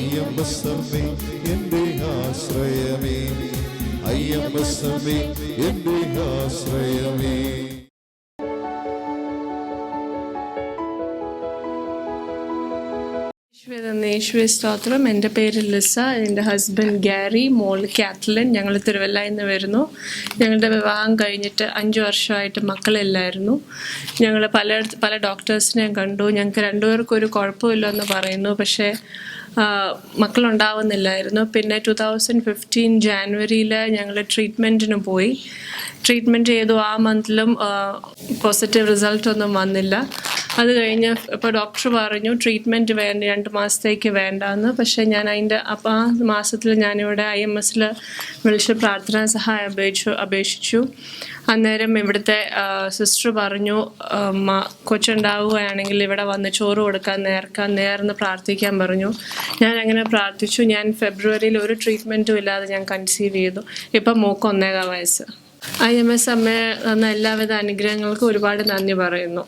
അയ്യമ്പസമ്മേ എന്റെ ആശ്രയമേ. അയ്യമ്പസമ്മേ എന്റെ ആശ്രയമേ. സ്തോത്രം. എന്റെ പേര് ലിസ എന്റെ ഹസ്ബൻഡ് ഗാരി മോൾ കാത്ലിൻ ഞങ്ങൾ തിരുവല്ലയിൽ എന്ന് വരുന്നു. ഞങ്ങളുടെ വിവാഹം കഴിഞ്ഞിട്ട് അഞ്ച് വർഷമായിട്ട് മക്കളില്ലായിരുന്നു. ഞങ്ങൾ പല പല ഡോക്ടേഴ്സിനെയും കണ്ടു. ഞങ്ങൾക്ക് രണ്ടുപേർക്കും ഒരു കുഴപ്പമില്ലെന്ന് പറയുന്നു. പക്ഷേ മക്കളുണ്ടാവുന്നില്ലായിരുന്നു. പിന്നെ ടു തൗസൻഡ് ഫിഫ്റ്റീൻ ജാനുവരിയിൽ ഞങ്ങൾ ട്രീറ്റ്മെന്റിന് പോയി. ട്രീറ്റ്മെന്റ് ചെയ്തു. ആ മന്തിലും പോസിറ്റീവ് റിസൾട്ടൊന്നും വന്നില്ല. അത് കഴിഞ്ഞ് ഇപ്പോൾ ഡോക്ടർ പറഞ്ഞു ട്രീറ്റ്മെന്റ് വേണ്ട രണ്ട് മാസത്തേക്ക് വേണ്ടാന്ന്. പക്ഷേ ഞാൻ അതിന്റെ അപ്പോൾ ആ മാസത്തിൽ ഞാനിവിടെ ഐ എം എസിൽ വിളിച്ച് പ്രാർത്ഥനാ സഹായം അപേക്ഷിച്ചു അപേക്ഷിച്ചു. അന്നേരം ഇവിടുത്തെ സിസ്റ്റർ പറഞ്ഞു കൊച്ചുണ്ടാവുകയാണെങ്കിൽ ഇവിടെ വന്ന് ചോറ് കൊടുക്കാൻ നേർക്കാൻ നേർന്ന് പ്രാർത്ഥിക്കാൻ പറഞ്ഞു. ഞാൻ അങ്ങനെ പ്രാർത്ഥിച്ചു. ഞാൻ ഫെബ്രുവരിയിൽ ഒരു ട്രീറ്റ്മെന്റും ഇല്ലാതെ ഞാൻ കൺസീവ് ചെയ്തു. ഇപ്പം മൂക്ക് ഒന്നേകാം വയസ്സ്. ഐ എം എസ് അമ്മയെ തന്ന എല്ലാവിധ അനുഗ്രഹങ്ങൾക്കും ഒരുപാട് നന്ദി പറയുന്നു.